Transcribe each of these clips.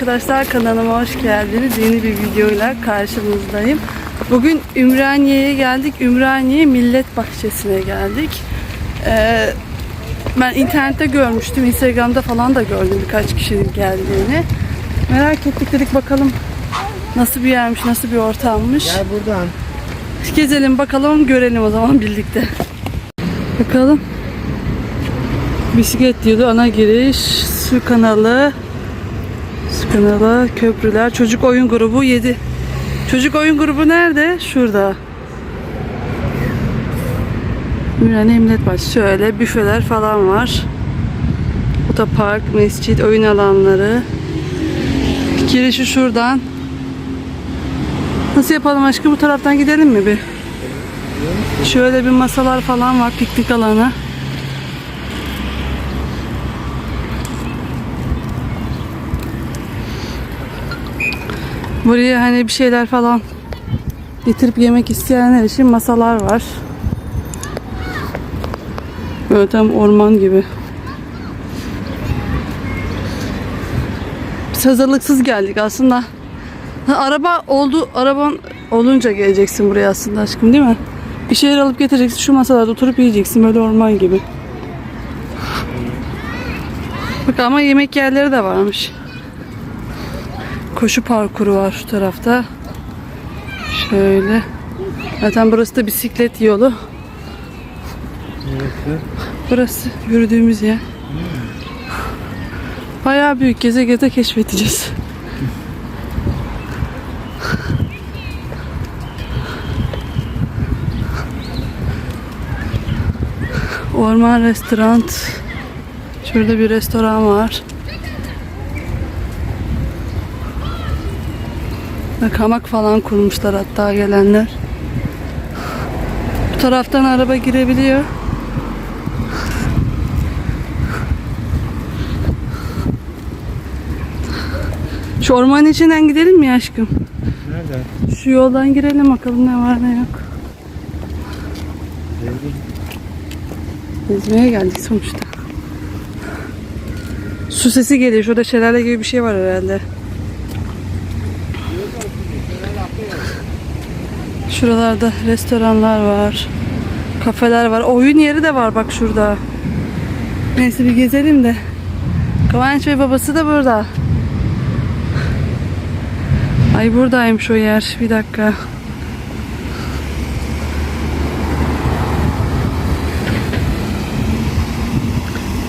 arkadaşlar kanalıma hoş geldiniz. Yeni bir videoyla karşınızdayım. Bugün Ümraniye'ye geldik. Ümraniye Millet Bahçesi'ne geldik. Ee, ben internette görmüştüm. Instagram'da falan da gördüm birkaç kişinin geldiğini. Merak ettik dedik bakalım nasıl bir yermiş, nasıl bir ortammış. Gel buradan. Gezelim bakalım görelim o zaman birlikte. Bakalım. Bisiklet yolu ana giriş, su kanalı, su kanalı, köprüler, çocuk oyun grubu 7. Çocuk oyun grubu nerede? Şurada. Ümraniye Emniyet Bahçesi. Şöyle büfeler falan var. Otopark, mescit, oyun alanları. Girişi şuradan. Nasıl yapalım aşkım? Bu taraftan gidelim mi bir? Şöyle bir masalar falan var, piknik alanı. Buraya hani bir şeyler falan getirip yemek isteyenler için masalar var. Böyle tam orman gibi. Biz hazırlıksız geldik aslında. Ha, araba oldu, araban olunca geleceksin buraya aslında aşkım değil mi? Bir şeyler alıp getireceksin, şu masalarda oturup yiyeceksin böyle orman gibi. Bak ama yemek yerleri de varmış. Koşu parkuru var şu tarafta. Şöyle. Zaten burası da bisiklet yolu. Neresi? Burası yürüdüğümüz yer. Bayağı büyük geze geze keşfedeceğiz. Orman restoran. Şurada bir restoran var. Bak hamak falan kurmuşlar hatta gelenler. Bu taraftan araba girebiliyor. Şu ormanın içinden gidelim mi aşkım? Nereden? Şu yoldan girelim bakalım ne var ne yok. Gezmeye geldik sonuçta. Su sesi geliyor. Şurada şelale gibi bir şey var herhalde. Şuralarda restoranlar var. Kafeler var. Oyun yeri de var bak şurada. Neyse bir gezelim de. Kıvanç Bey babası da burada. Ay buradaymış o yer. Bir dakika.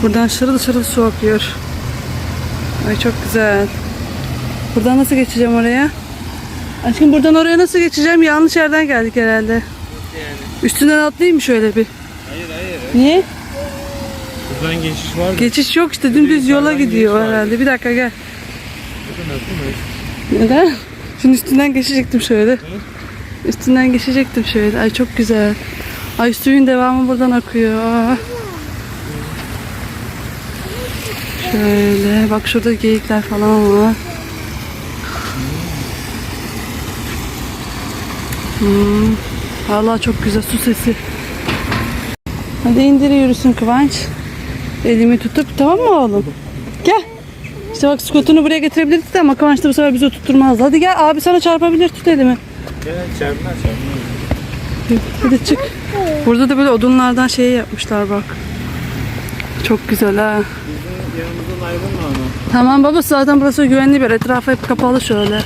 Buradan şırıl şırıl su akıyor. Ay çok güzel. Buradan nasıl geçeceğim oraya? Aşkım buradan oraya nasıl geçeceğim? Yanlış yerden geldik herhalde. Üstünden atlayayım mı şöyle bir? Hayır hayır. Niye? Buradan geçiş var mı? Geçiş yok işte dümdüz yola gidiyor herhalde. Bir dakika gel. Neden? Şunun üstünden geçecektim şöyle. Üstünden geçecektim şöyle. Ay çok güzel. Ay suyun devamı buradan akıyor. Aa. Şöyle bak şurada geyikler falan var. Hmm. Vallahi çok güzel su sesi. Hadi indir yürüsün Kıvanç. Elimi tutup tamam mı oğlum? Gel. İşte bak skotunu buraya getirebilirdik de ama Kıvanç da bu sefer bizi tutturmaz. Hadi gel abi sana çarpabilir tut elimi. Gel çarpma çarpma. Hadi çık. Burada da böyle odunlardan şey yapmışlar bak. Çok güzel ha. Bizim yanımızdan ayrılma ama. Tamam baba zaten burası güvenli bir yer. Etrafı hep kapalı şöyle.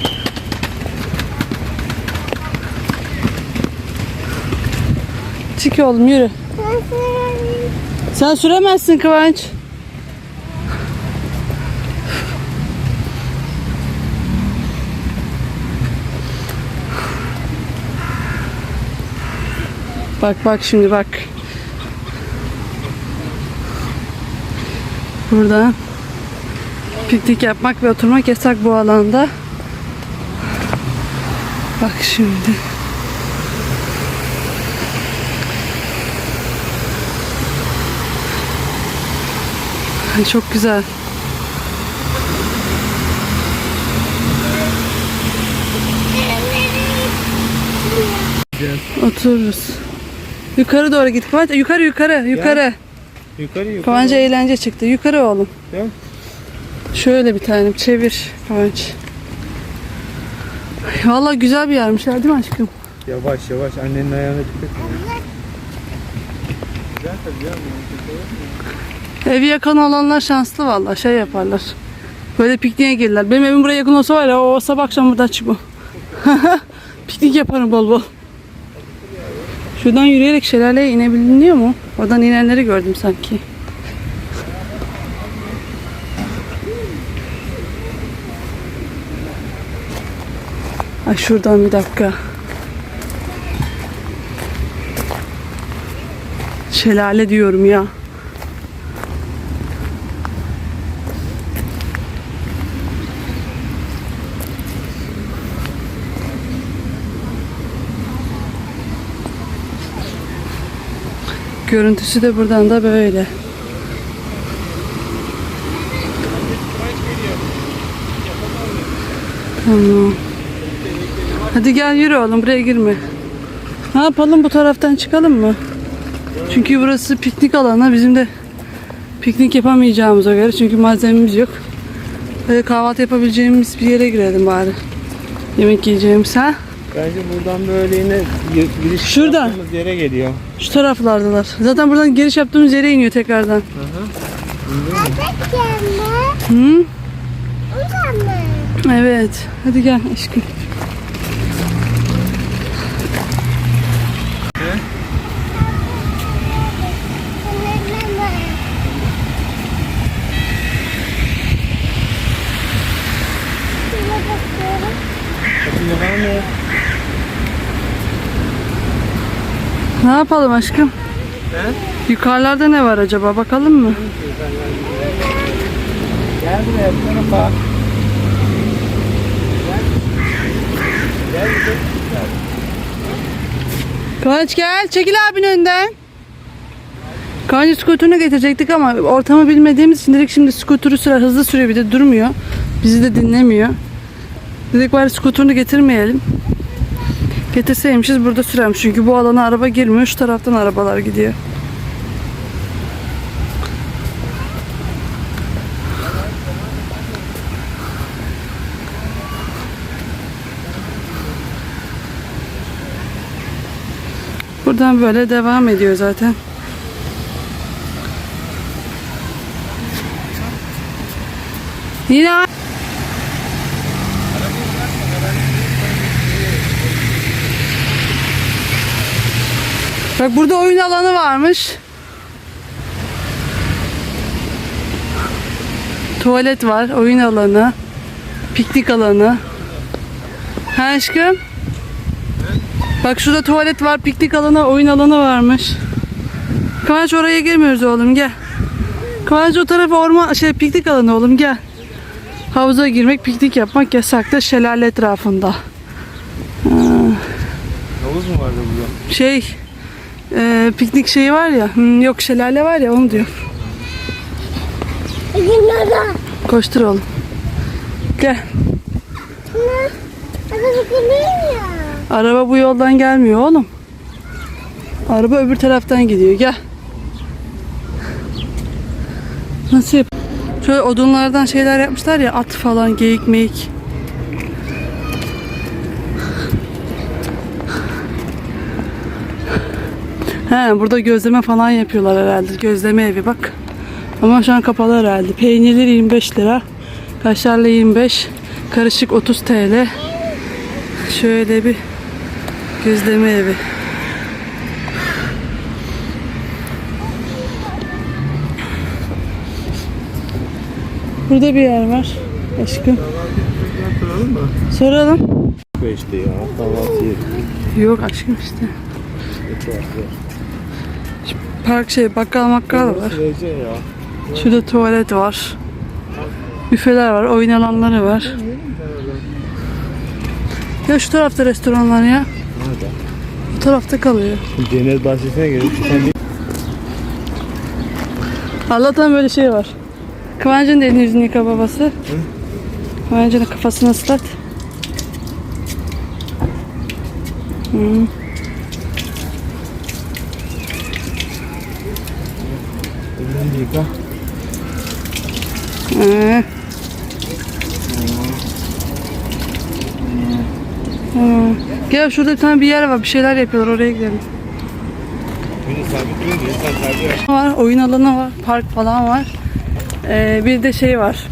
Çık oğlum yürü. Sen süremezsin Kıvanç. Bak bak şimdi bak. Burada piknik yapmak ve oturmak yasak bu alanda. Bak şimdi. Ay çok güzel. Otururuz. Yukarı doğru git Kıvanç. Yukarı yukarı yukarı. Yukarı yukarı. Kıvanç'a eğlence çıktı. Yukarı oğlum. Gel. Şöyle bir tanem çevir Kıvanç. Ay, Vallahi güzel bir yermiş ya değil mi aşkım? Yavaş yavaş annenin ayağına dikkat et. Güzel tabii ya. Evi yakın olanlar şanslı vallahi şey yaparlar. Böyle pikniğe gelirler. Benim evim buraya yakın olsa var ya o sabah akşam buradan çıkmam. Piknik yaparım bol bol. Şuradan yürüyerek şelaleye inebiliniyor mu? Oradan inenleri gördüm sanki. Ay şuradan bir dakika. Şelale diyorum ya. Görüntüsü de buradan da böyle. Tamam. Hadi gel yürü oğlum buraya girme. Ne yapalım bu taraftan çıkalım mı? Çünkü burası piknik alanı. Bizim de piknik yapamayacağımıza göre çünkü malzememiz yok. Böyle kahvaltı yapabileceğimiz bir yere girelim bari. Yemek yiyeceğimiz ha? Bence buradan böyle yine giriş Şuradan. yaptığımız yere geliyor. Şu taraflardalar. Zaten buradan giriş yaptığımız yere iniyor tekrardan. Hı? Evet. Hadi gel aşkım. Hadi devam et. Ne yapalım aşkım? He? Yukarılarda ne var acaba? Bakalım mı? Gel buraya bu tarafa. Gel. Gel buraya. Kıvanç gel. Çekil abin önden. Kıvanç'ı skuterını getirecektik ama ortamı bilmediğimiz için dedik şimdi skuturu sürer. Hızlı sürüyor bir de durmuyor. Bizi de dinlemiyor. Dedik bari skuterını getirmeyelim. Getirseymişiz burada sürermiş. Çünkü bu alana araba girmiyor. Şu taraftan arabalar gidiyor. Buradan böyle devam ediyor zaten. Yine Bak burada oyun alanı varmış. Tuvalet var, oyun alanı, piknik alanı. Ha aşkım? Bak şurada tuvalet var, piknik alanı, oyun alanı varmış. Kıvanç oraya girmiyoruz oğlum gel. Kıvanç o tarafa orman şey piknik alanı oğlum gel. Havuza girmek, piknik yapmak yasak da şelale etrafında. Havuz mu vardı burada? Şey e, piknik şeyi var ya. yok şelale var ya onu diyor. Koştur oğlum. Gel. Araba bu yoldan gelmiyor oğlum. Araba öbür taraftan gidiyor. Gel. Nasıl yap? Şöyle odunlardan şeyler yapmışlar ya at falan geyik meyik. He burada gözleme falan yapıyorlar herhalde. Gözleme evi bak. Ama şu an kapalı herhalde. Peynirler 25 lira. Kaşarlı 25. Karışık 30 TL. Şöyle bir gözleme evi. Burada bir yer var. Aşkım. Oturalım mı? Soralım. Beşte ya. Kahvaltı. Yok aşkım işte. Park şey bakkal makkal var. Şurada tuvalet var. Büfeler var, oyun alanları var. Ya şu tarafta restoranlar ya. Nerede? Bu tarafta kalıyor. Cennet bahçesine gelip Allah'tan böyle şey var. Kıvancın da elini yüzünü yıka babası. Kıvancın da kafasını ıslat. Hı. dito? Hmm. Hmm. Gel şurada bir tane bir yer var. Bir şeyler yapıyorlar. Oraya gidelim. Var, oyun alanı var, park falan var. Ee, bir de şey var.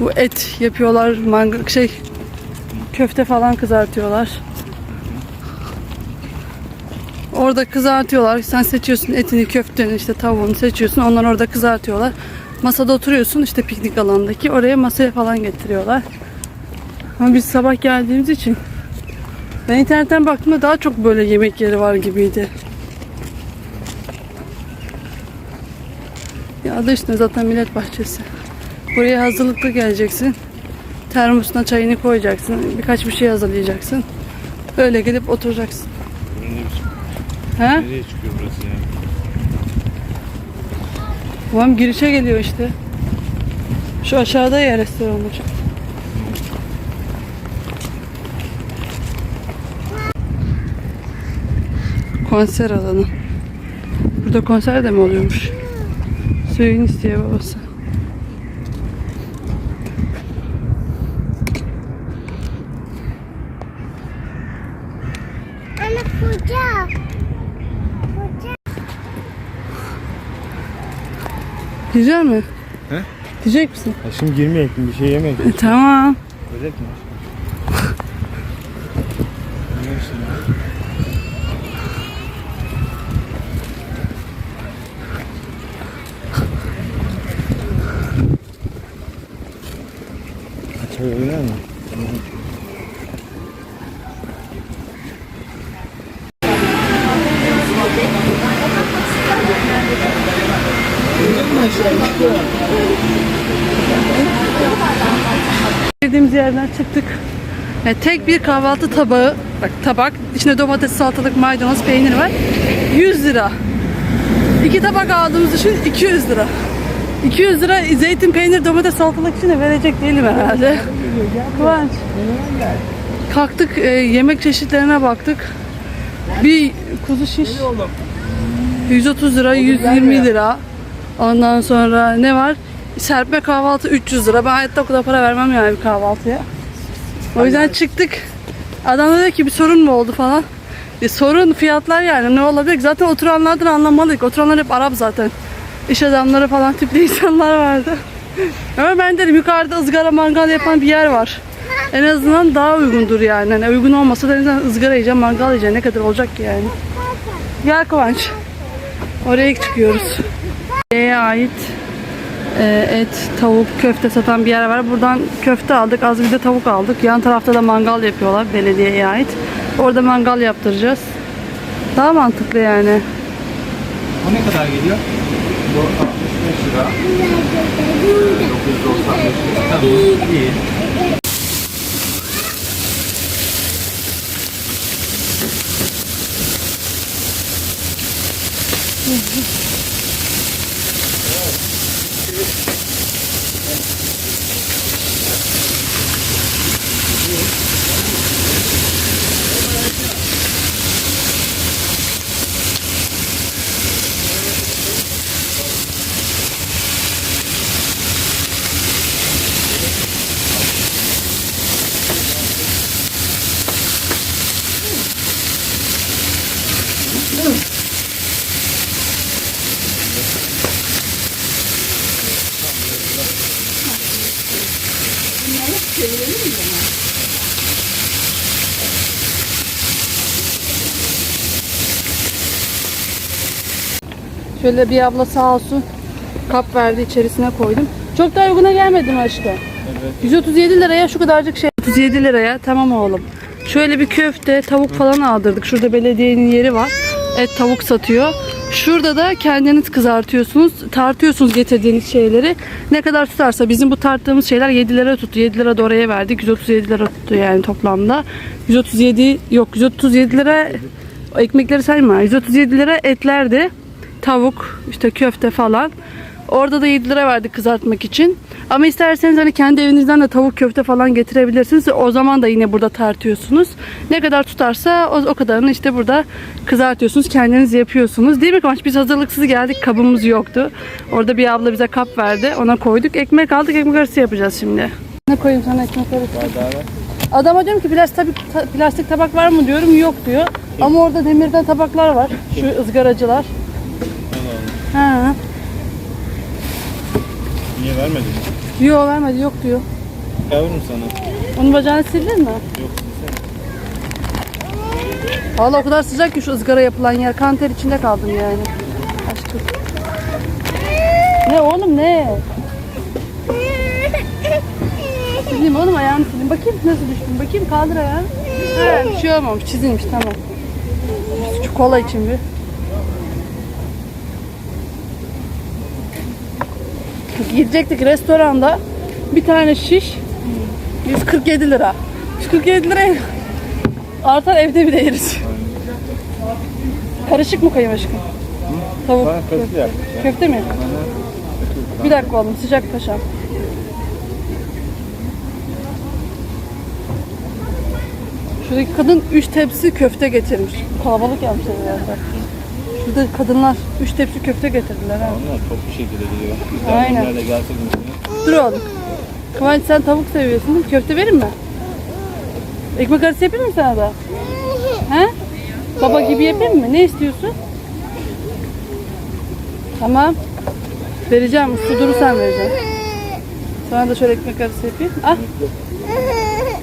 Bu et yapıyorlar, mangır şey köfte falan kızartıyorlar. Orada kızartıyorlar. Sen seçiyorsun etini, köfteni, işte tavuğunu seçiyorsun. Onlar orada kızartıyorlar. Masada oturuyorsun işte piknik alanındaki. Oraya masaya falan getiriyorlar. Ama biz sabah geldiğimiz için ben internetten baktığımda daha çok böyle yemek yeri var gibiydi. Ya adı üstüne zaten millet bahçesi. Buraya hazırlıklı geleceksin. Termosuna çayını koyacaksın. Birkaç bir şey hazırlayacaksın. Böyle gelip oturacaksın. He? Nereye çıkıyor burası ya? Tamam girişe geliyor işte. Şu aşağıda ya restoran olacak. Konser alanı. Burada konser de mi oluyormuş? Söyleyin istiyor babası. Anne. Kucak. Güzel mi? He? Diyecek misin? Ya şimdi girmeyecektim bir şey yemeyecektim. E, tamam. Öyle mi? Ne şimdi? Çay oynar mı? Girdiğimiz yerden çıktık. Yani tek bir kahvaltı tabağı, bak tabak, içinde domates, salatalık, maydanoz, peynir var. 100 lira. İki tabak aldığımız için 200 lira. 200 lira zeytin, peynir, domates, salatalık için de verecek değilim herhalde. Kıvanç. Kalktık, e, yemek çeşitlerine baktık. Bir kuzu şiş 130 lira, 120 lira. Ondan sonra ne var? Serpme kahvaltı 300 lira. Ben hayatta o kadar para vermem yani bir kahvaltıya. O yüzden çıktık. Adam da dedi ki bir sorun mu oldu falan. Bir sorun fiyatlar yani ne olabilir? Zaten oturanlardan anlamalıydık. Oturanlar hep Arap zaten. İş adamları falan tipli insanlar vardı. Ama ben dedim yukarıda ızgara mangal yapan bir yer var. En azından daha uygundur yani. Hani uygun olmasa da en azından ızgara yiyeceğim, mangal yiyeceğim. Ne kadar olacak ki yani. Gel Kıvanç. Oraya çıkıyoruz. Şeye ait e, et, tavuk, köfte satan bir yer var. Buradan köfte aldık, az bir de tavuk aldık. Yan tarafta da mangal yapıyorlar belediyeye ait. Orada mangal yaptıracağız. Daha mantıklı yani. O ne kadar geliyor? Bu 65 lira. 995 lira. Tamam iyi. Şöyle bir abla sağ olsun kap verdi içerisine koydum. Çok da uyguna gelmedi mi aşkım? Evet. 137 liraya şu kadarcık şey. 37 liraya tamam oğlum. Şöyle bir köfte, tavuk falan aldırdık. Şurada belediyenin yeri var. Et tavuk satıyor. Şurada da kendiniz kızartıyorsunuz. Tartıyorsunuz getirdiğiniz şeyleri. Ne kadar tutarsa bizim bu tarttığımız şeyler 7 lira tuttu. 7 lira da oraya verdik. 137 lira tuttu yani toplamda. 137 yok 137 lira ekmekleri sayma. 137 lira etlerdi. Tavuk, işte köfte falan. Orada da 7 lira verdik kızartmak için. Ama isterseniz hani kendi evinizden de tavuk köfte falan getirebilirsiniz. O zaman da yine burada tartıyorsunuz. Ne kadar tutarsa o, o kadarını işte burada kızartıyorsunuz. Kendiniz yapıyorsunuz. Değil mi Kıvanç? Biz hazırlıksız geldik. Kabımız yoktu. Orada bir abla bize kap verdi. Ona koyduk. Ekmek aldık. Ekmek arası yapacağız şimdi. Ne koyayım sana ekmek arası? Adama diyorum ki plastik, plastik tabak var mı diyorum yok diyor. Ama orada demirden tabaklar var. Şu ızgaracılar. Ha. Niye vermedin? Yok vermedi yok diyor. Yavrum sana. Onun bacağını sildin mi? Yok. Valla o kadar sıcak ki şu ızgara yapılan yer. Kanter içinde kaldım yani. Aşkım. Ne oğlum ne? Sileyim oğlum ayağını sileyim. Bakayım nasıl düştün. Bakayım kaldır ayağını. He, bir şey olmamış. Çizilmiş tamam. Şu kola için bir. Gidecektik restoranda. Bir tane şiş 147 lira. 147 liraya artar evde bile yeriz. Karışık mı koyayım aşkım? Tavuk. Köfte. Köfte mi? Bir dakika oğlum sıcak paşam. Şuradaki kadın 3 tepsi köfte getirmiş. Kalabalık yapmışlar herhalde. Şurada kadınlar 3 tepsi köfte getirdiler ha. Onlar çok bir şekilde geliyor. Aynen. Aynen. gelse bunu. Dur oğlum. Kıvanç sen tavuk seviyorsun değil mi? Köfte verir mi? Ekmek arası yapayım mı sana da? He? Baba gibi yapayım mı? Ne istiyorsun? Tamam. Vereceğim. Su durursan vereceğim. Sana da şöyle ekmek arası yapayım. Ah.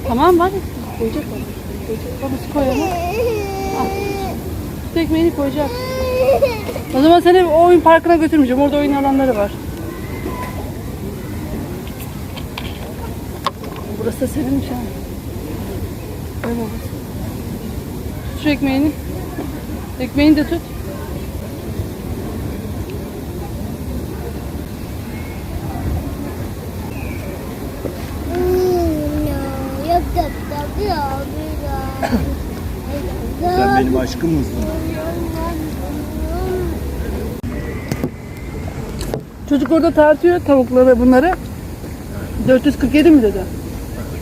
Tamam bak. Koyacak onu. Koyacak. Babası koy onu. Al. Süt ekmeğini koyacak. O zaman seni oyun parkına götürmeyeceğim. Orada oyun alanları var. Burası da seninmiş ha. Koy babası. Tut şu ekmeğini. Ekmeğini de tut. Sen benim aşkım mısın? Çocuk orada tartıyor tavukları bunları. 447 mi dedi?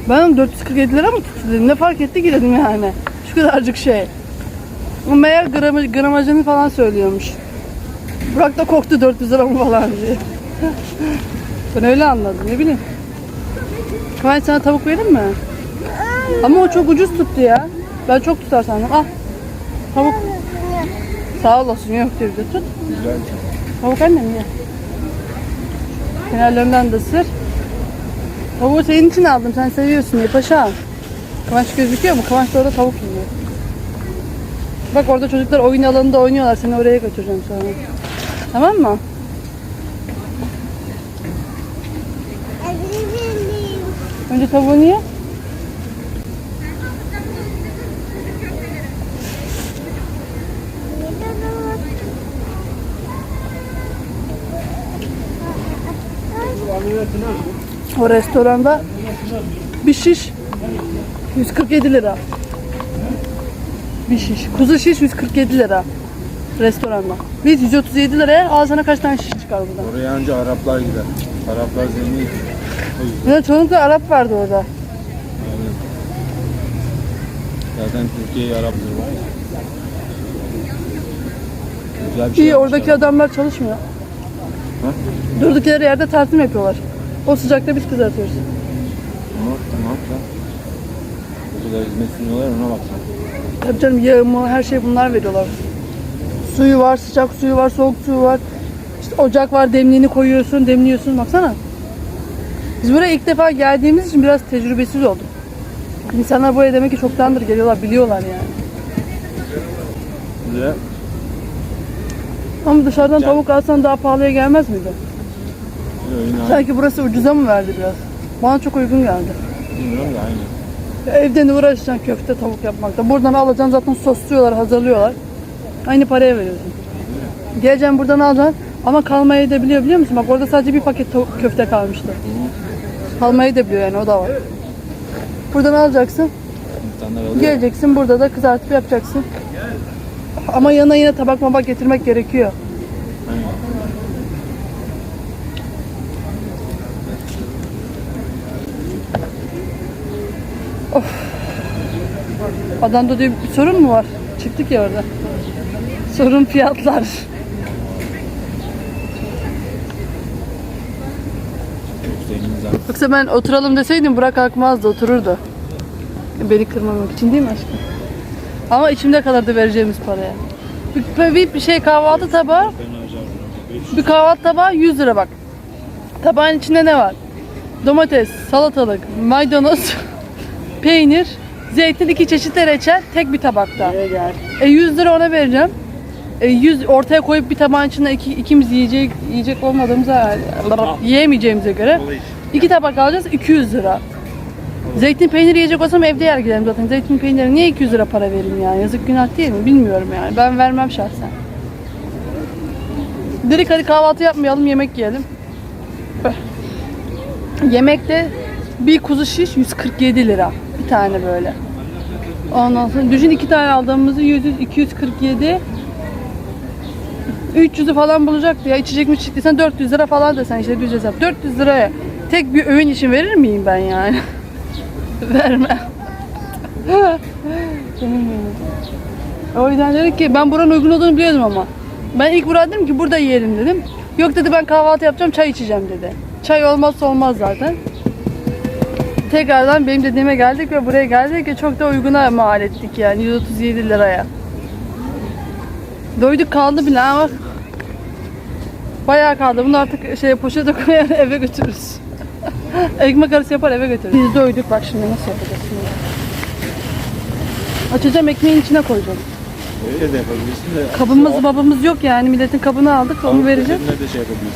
Ben 447 lira mı tuttu dedim. Ne fark etti ki dedim yani. Şu kadarcık şey. O meğer grama, gramajını falan söylüyormuş. Burak da korktu 400 lira mı falan diye. ben öyle anladım ne bileyim. Kıvanç sana tavuk vereyim mi? Ama o çok ucuz tuttu ya. Ben çok tutar sandım. Al. Tavuk. Sağ olasın yok diyor tut. Güzel. Tavuk annem ye. Kenarlarından da ısır. Tavuğu senin için aldım. Sen seviyorsun diye paşa. Kıvanç gözüküyor mu? Kıvanç da orada tavuk yiyor. Bak orada çocuklar oyun alanında oynuyorlar. Seni oraya götüreceğim sonra. Tamam mı? Önce tavuğunu ye. O restoranda bir şiş 147 lira. Bir şiş. Kuzu şiş 147 lira. Restoranda. Biz 137 liraya al sana kaç tane şiş çıkar buradan. Oraya anca Araplar gider. Araplar zengin. Ya çoğunlukla Arap vardı orada. Yani. Zaten Türkiye'yi Araplar var. ya. Güzel bir şey İyi yapmışlar. oradaki adamlar çalışmıyor. Ha? Durdukları yerde tartım yapıyorlar. O sıcakta biz kızartıyoruz. Ama tamam da. Bu kadar hizmet sunuyorlar ona baksana. Tabii canım yağımı, her şey bunlar veriyorlar. Suyu var, sıcak suyu var, soğuk suyu var. İşte ocak var, demliğini koyuyorsun, demliyorsun. Baksana. Biz buraya ilk defa geldiğimiz için biraz tecrübesiz olduk. İnsanlar buraya demek ki çoktandır geliyorlar, biliyorlar yani. Bir de Ama dışarıdan tavuk alsan daha pahalıya gelmez miydi? Aynı. Sanki burası ucuza mı verdi biraz? Bana çok uygun geldi. Bilmiyorum da aynı. Evden uğraşacaksın köfte tavuk yapmakta. Buradan alacaksın zaten sosluyorlar, hazırlıyorlar. Aynı paraya veriyorsun. Geleceksin buradan alacaksın ama kalmayı da biliyor biliyor musun? Bak orada sadece bir paket tavuk köfte kalmıştı. Kalmayı da biliyor yani o da var. Buradan alacaksın, geleceksin burada da kızartıp yapacaksın. Ama yanına yine tabak mabak getirmek gerekiyor. Adamda diyor bir sorun mu var? Çıktık ya orada. Sorun fiyatlar. Yoksa ben oturalım deseydim Burak kalkmazdı otururdu. Beni kırmamak için değil mi aşkım? Ama içimde kalırdı vereceğimiz paraya. Bir, bir, bir şey kahvaltı tabağı, Ben harcarım. 500 bir kahvaltı tabağı 100 lira bak. Tabağın içinde ne var? Domates, salatalık, maydanoz, peynir, zeytin, iki çeşit de reçel tek bir tabakta. E 100 lira ona vereceğim. E 100 ortaya koyup bir tabağın içinde iki, ikimiz yiyecek yiyecek olmadığımıza yiyemeyeceğimize göre iki tabak alacağız 200 lira. Zeytin peyniri yiyecek olsam evde yer giderim zaten. Zeytin peyniri niye 200 lira para vereyim yani? Yazık günah değil mi? Bilmiyorum yani. Ben vermem şahsen. Dedik hadi kahvaltı yapmayalım, yemek yiyelim. Öh. Yemekte bir kuzu şiş 147 lira. Tane böyle. Ondan sonra düşün iki tane aldığımızı 100, 247 300'ü falan bulacaktı ya. İçecek mi çıktıysan 400 lira falan desen işte düz hesap. 400 liraya tek bir öğün için verir miyim ben yani? Vermem. o yüzden dedik ki ben buranın uygun olduğunu biliyordum ama. Ben ilk burada dedim ki burada yiyelim dedim. Yok dedi ben kahvaltı yapacağım çay içeceğim dedi. Çay olmazsa olmaz zaten. Tekrardan benim dediğime geldik ve buraya geldik ve çok da uyguna mal ettik yani 137 liraya. Doyduk kaldı bile ama bayağı kaldı. Bunu artık şey poşete koyar eve götürürüz. Ekmek arası yapar eve götürürüz. Biz doyduk bak şimdi nasıl yapacağız şimdi. Açacağım ekmeğin içine koyacağım. Öyle de yapabilirsin de. Kabımız babamız yok yani milletin kabını aldık onu de şey.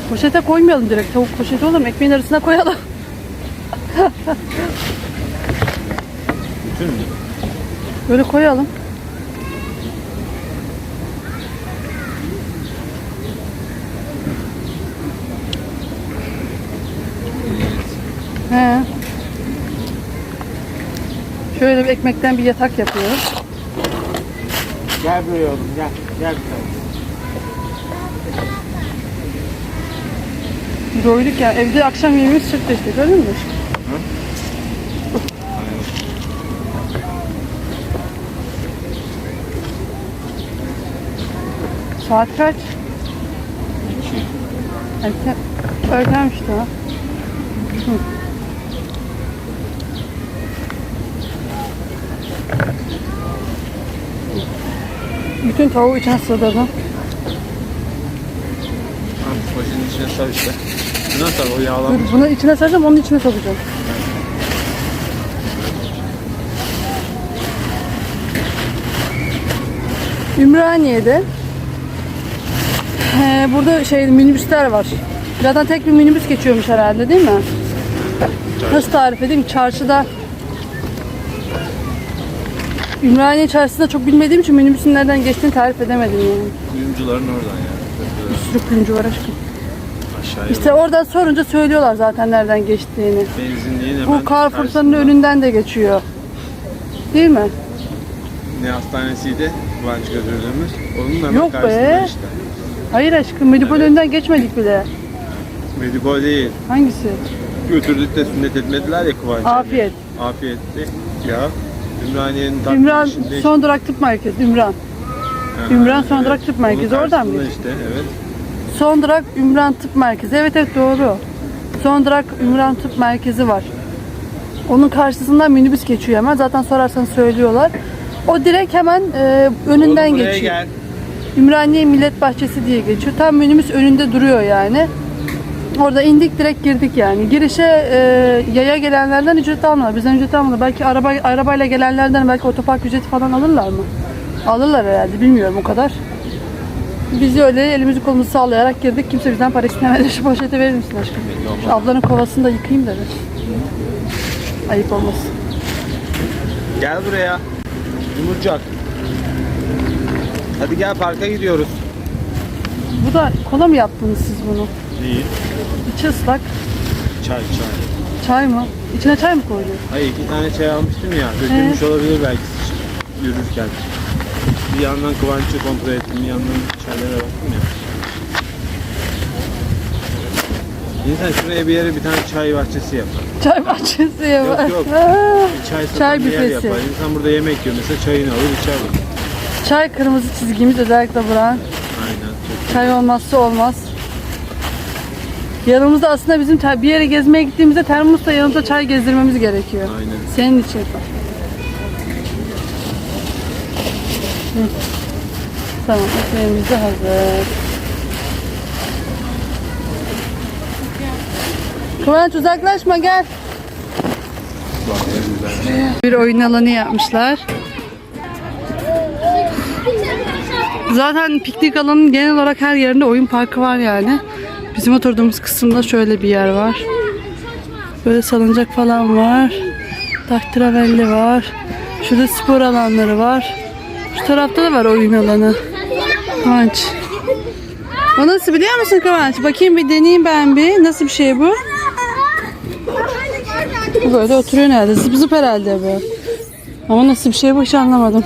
Poşete koymayalım direkt tavuk poşeti olur mu? Ekmeğin arasına koyalım. Bütün mü? Böyle koyalım. He. Şöyle bir ekmekten bir yatak yapıyoruz. Gel buraya oğlum gel. Gel bir tane. Doyduk ya. Evde akşam yemeğimiz çıktı işte. Gördün mü? Saat kaç? Erken, erkenmiş daha. Hı. Bütün tavuğu içine sığdırdım. Poşetin içine sar işte. Şuna sar o Dur, yağlanmış. bunu içine saracağım, onun içine sokacağım. Ümraniye'de Ee, burada şey minibüsler var. Zaten tek bir minibüs geçiyormuş herhalde değil mi? Nasıl tarif edeyim? Çarşıda Ümraniye çarşısında çok bilmediğim için minibüsün nereden geçtiğini tarif edemedim yani. Kuyumcuların oradan ya. Bir sürü kuyumcu var aşkım. Aşağıya İşte oradan sorunca söylüyorlar zaten nereden geçtiğini. Benzinliğin hemen Bu Carrefour'ların karşısında. önünden de geçiyor. Değil mi? Ne hastanesiydi? Kıvanç götürdüğümüz. Onun hemen Yok be. karşısında işte. Hayır aşkım Medipol önünden geçmedik bile. Medikol değil. Hangisi? Götürdük de sünnet etmediler ya Kıvanç'a. Afiyet. Afiyetti. Ya. Ümraniye'nin tam Ümran girişinde son durak tıp merkezi. Ümran. Ha, Ümran son durak tıp merkezi, Onun oradan mı karşısında işte evet. Son durak Ümran tıp merkezi. Evet evet doğru. Son durak Ümran tıp merkezi var. Onun karşısından minibüs geçiyor hemen. Zaten sorarsanız söylüyorlar. O direkt hemen e, önünden Oğlum buraya geçiyor. gel. Ümraniye Millet Bahçesi diye geçiyor. Tam minibüs önünde duruyor yani. Orada indik direkt girdik yani. Girişe e, yaya gelenlerden ücret almıyorlar. Bizden ücret almıyorlar. Belki araba arabayla gelenlerden belki otopark ücreti falan alırlar mı? Alırlar herhalde. Bilmiyorum o kadar. Biz öyle elimizi kolumuzu sallayarak girdik. Kimse bizden para istemedi. Şu poşeti verir misin aşkım? Şu ablanın kovasını da yıkayayım dedi. Ayıp olmasın. Gel buraya. Yumurcak. Hadi gel parka gidiyoruz. Bu da kola mı yaptınız siz bunu? Değil. İçi ıslak. Çay çay. Çay mı? İçine çay mı koydun? Hayır iki tane çay almıştım ya. Dökülmüş olabilir belki yürürken. Bir yandan Kıvanç'ı kontrol ettim, bir yandan çaylara baktım ya. İnsan şuraya bir yere bir tane çay bahçesi yapar. Çay bahçesi yapar. yok. Bir çay satan Çay bir yer büfesi. yapar. İnsan burada yemek yiyor mesela çayını alır içer. Çay kırmızı çizgimiz özellikle buran. Aynen. Çay olmazsa olmaz. Yanımızda aslında bizim ter- bir yere gezmeye gittiğimizde termosla yanımızda çay gezdirmemiz gerekiyor. Aynen. Senin için. Hı. Tamam, ekmeğimiz de hazır. Kıvanç uzaklaşma gel. Bir oyun alanı yapmışlar. Zaten piknik alanının genel olarak her yerinde oyun parkı var yani. Bizim oturduğumuz kısımda şöyle bir yer var. Böyle salıncak falan var. Tahterevalli var. Şurada spor alanları var. Şu tarafta da var oyun alanı. Kıvanç. O nasıl biliyor musun Kıvanç? Bakayım bir deneyeyim ben bir. Nasıl bir şey bu? Böyle oturuyor nerede? Zıp zıp herhalde bu. Ama nasıl bir şey bu hiç anlamadım.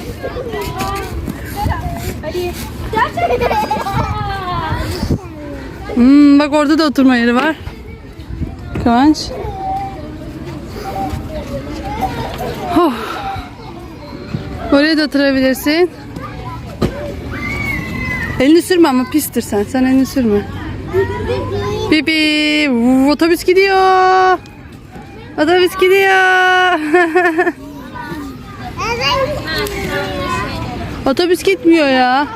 Hmm, bak orada da oturma yeri var. Kıvanç. Oh. Oraya da oturabilirsin. Elini sürme ama pistir sen. Sen elini sürme. Vuv, Otobüs gidiyor. Otobüs gidiyor. Otobüs gitmiyor ya.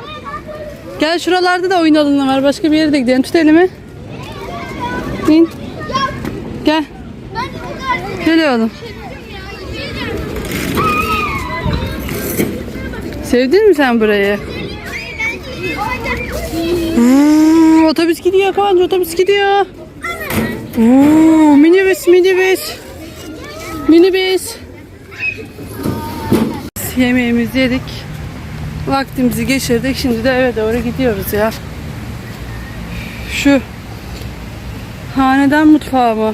Gel şuralarda da oyun alanı var. Başka bir yere de gidelim. Tut elimi. İn. Gel. Gel oğlum. Sevdin mi sen burayı? Hmm, otobüs gidiyor Kıvanç. Otobüs gidiyor. Oo, minibüs minibüs. Minibüs. Yemeğimizi yedik. Vaktimizi geçirdik. Şimdi de eve doğru gidiyoruz ya. Şu Hanedan Mutfağı mı?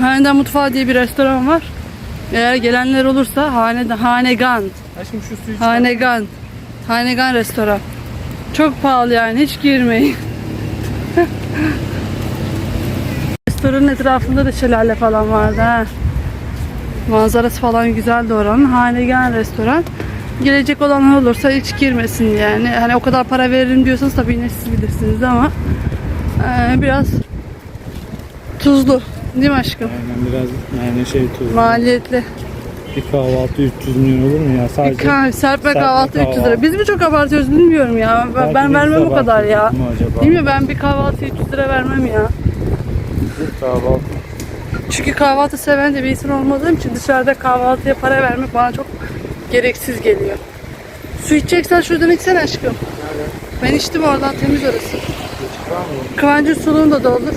Hanedan Mutfağı diye bir restoran var. Eğer gelenler olursa Hanedan Hanegan. Aşkım şu suyu Hanegan. Hanegan restoran. Çok pahalı yani hiç girmeyin. Restoranın etrafında da şelale falan vardı ha. Manzarası falan güzeldi oranın. Hanegan restoran. Gelecek olan olursa hiç girmesin yani. Hani o kadar para veririm diyorsanız tabii yine siz bilirsiniz ama eee, biraz tuzlu. Değil mi aşkım? Aynen biraz yani şey tuz. Maliyetli. Bir kahvaltı 300 milyon olur mu ya? Bir Sadece kahve, serpme kahvaltı 300 lira. kahvaltı. Biz mi çok abartıyoruz bilmiyorum ya. Ben, ben vermem o kadar ya. acaba? Bilmiyorum ben bir kahvaltı 300 lira vermem ya. Bir kahvaltı. Çünkü kahvaltı seven de bir insan olmadığım için dışarıda kahvaltıya para vermek bana çok gereksiz geliyor. Su içeceksen şuradan içsen aşkım. Ben içtim oradan temiz orası. Kıvancın suluğunu da doldur.